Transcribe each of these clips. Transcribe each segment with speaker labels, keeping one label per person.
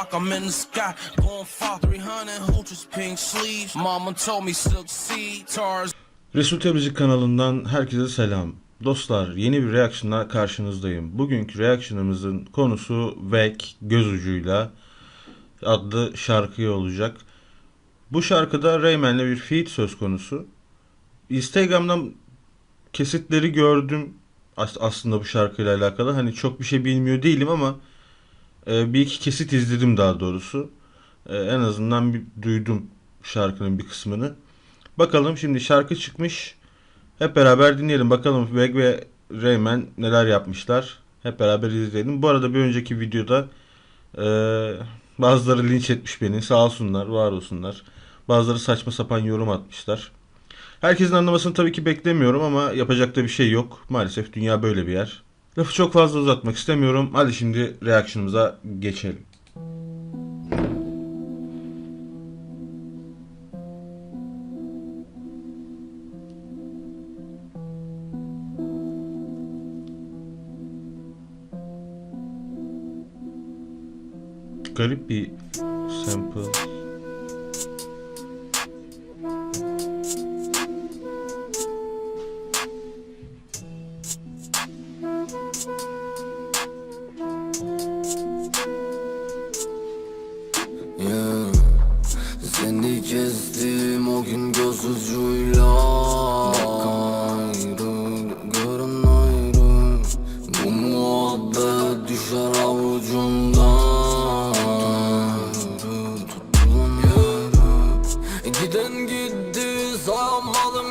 Speaker 1: clock, I'm in the sky. Going far, 300 hooches, pink sleeves. Mama told me succeed. Tars
Speaker 2: Resul Tebrizci kanalından herkese selam. Dostlar yeni bir reaction'la karşınızdayım. Bugünkü reaction'ımızın konusu Vek Göz Ucuyla adlı şarkı olacak. Bu şarkıda Rayman'le bir feat söz konusu. Instagram'dan kesitleri gördüm as- aslında bu şarkıyla alakalı. Hani çok bir şey bilmiyor değilim ama e, bir iki kesit izledim daha doğrusu. E, en azından bir duydum şarkının bir kısmını. Bakalım şimdi şarkı çıkmış. Hep beraber dinleyelim. Bakalım Weg ve Rayman neler yapmışlar. Hep beraber izleyelim. Bu arada bir önceki videoda e, bazıları linç etmiş beni. Sağ olsunlar, var olsunlar. Bazıları saçma sapan yorum atmışlar. Herkesin anlamasını tabii ki beklemiyorum ama yapacak da bir şey yok. Maalesef dünya böyle bir yer. Lafı çok fazla uzatmak istemiyorum. Hadi şimdi reaction'ımıza geçelim. Garip bir sample.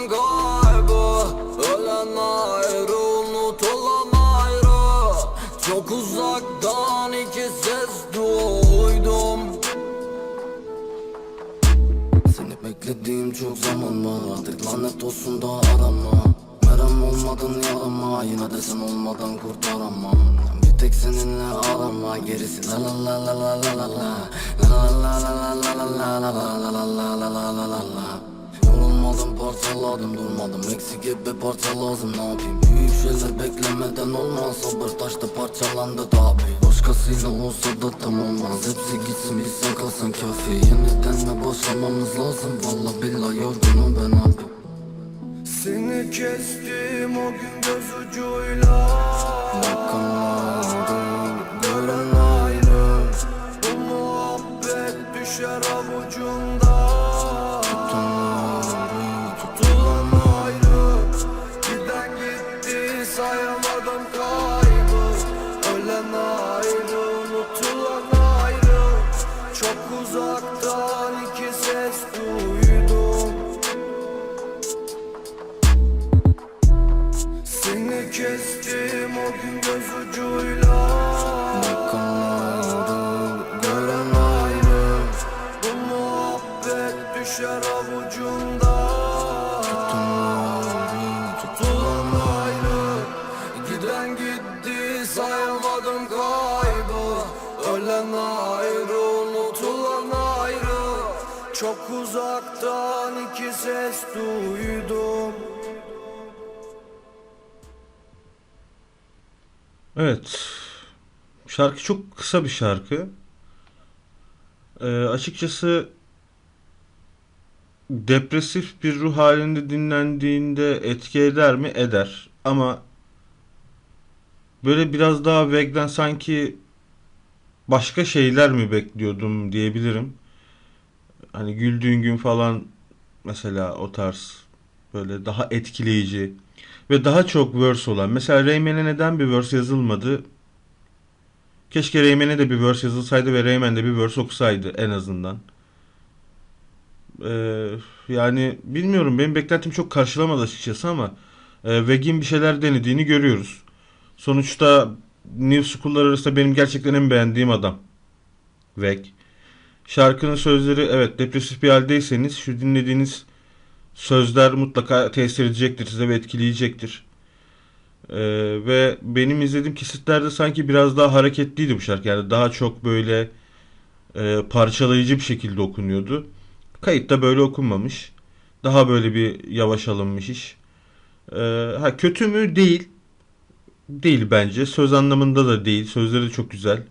Speaker 3: Kaybı Ölen ayrı unutulan ayrı Çok uzaktan iki ses duydum seni beklediğim çok zaman var Artık lanet olsun da arama Merhem olmadın yarama Yine de sen olmadan kurtaramam Bir tek seninle arama Gerisi la la la la la la la la La la la la la la la la la la la la la Yorulmadım parçaladım durmadım. Eksik gibi parça lazım ne yapayım? Büyük şeyler beklemeden olmaz. Sabır taşta parçalandı tabi. Başkasıyla olsa da tam olmaz Hepsi gitsin biz sen kalsın kafi. Yeniden mi başlamamız lazım. Valla billahi yorgunum ben abi.
Speaker 4: Seni kestim o gün göz ucuyla.
Speaker 3: Bakın ayrı, görün
Speaker 4: ayrı. Bu muhabbet düşer avucunda uzaktan iki ses duydum. Seni kestim o gün göz ucuyla Çok uzaktan iki ses duydum
Speaker 2: Evet. Şarkı çok kısa bir şarkı. Ee, açıkçası depresif bir ruh halinde dinlendiğinde etki eder mi? Eder. Ama böyle biraz daha Veg'den sanki başka şeyler mi bekliyordum diyebilirim. Hani güldüğün gün falan mesela o tarz böyle daha etkileyici ve daha çok verse olan. Mesela Rayman'e neden bir verse yazılmadı? Keşke Rayman'e de bir verse yazılsaydı ve Rayman de bir verse okusaydı en azından. Ee, yani bilmiyorum benim beklentim çok karşılamadı açıkçası ama e, Veg'in bir şeyler denediğini görüyoruz. Sonuçta New School'lar arasında benim gerçekten en beğendiğim adam. Veg. Şarkının sözleri evet depresif bir haldeyseniz şu dinlediğiniz sözler mutlaka tesir edecektir size ve etkileyecektir. Ee, ve benim izlediğim kesitlerde sanki biraz daha hareketliydi bu şarkı. Yani daha çok böyle e, parçalayıcı bir şekilde okunuyordu. Kayıtta böyle okunmamış. Daha böyle bir yavaş alınmış iş. Ee, ha kötü mü? Değil. Değil bence. Söz anlamında da değil. Sözleri de çok güzel.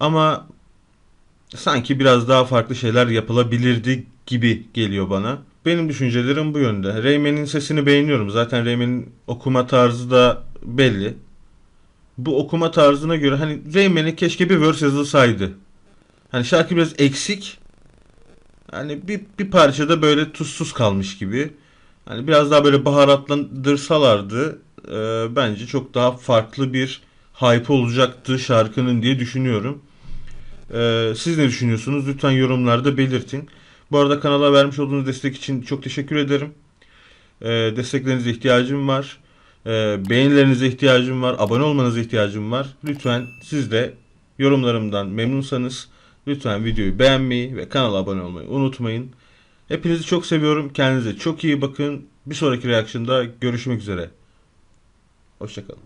Speaker 2: Ama sanki biraz daha farklı şeyler yapılabilirdi gibi geliyor bana. Benim düşüncelerim bu yönde. Reymen'in sesini beğeniyorum. Zaten Reymen'in okuma tarzı da belli. Bu okuma tarzına göre hani Reymen'e keşke bir verse yazılsaydı. Hani şarkı biraz eksik. Hani bir, bir parçada böyle tuzsuz kalmış gibi. Hani biraz daha böyle baharatlandırsalardı e, bence çok daha farklı bir hype olacaktı şarkının diye düşünüyorum. E, siz ne düşünüyorsunuz? Lütfen yorumlarda belirtin. Bu arada kanala vermiş olduğunuz destek için çok teşekkür ederim. E, desteklerinize ihtiyacım var. E, beğenilerinize ihtiyacım var. Abone olmanıza ihtiyacım var. Lütfen siz de yorumlarımdan memnunsanız lütfen videoyu beğenmeyi ve kanala abone olmayı unutmayın. Hepinizi çok seviyorum. Kendinize çok iyi bakın. Bir sonraki reaction'da görüşmek üzere. Hoşçakalın.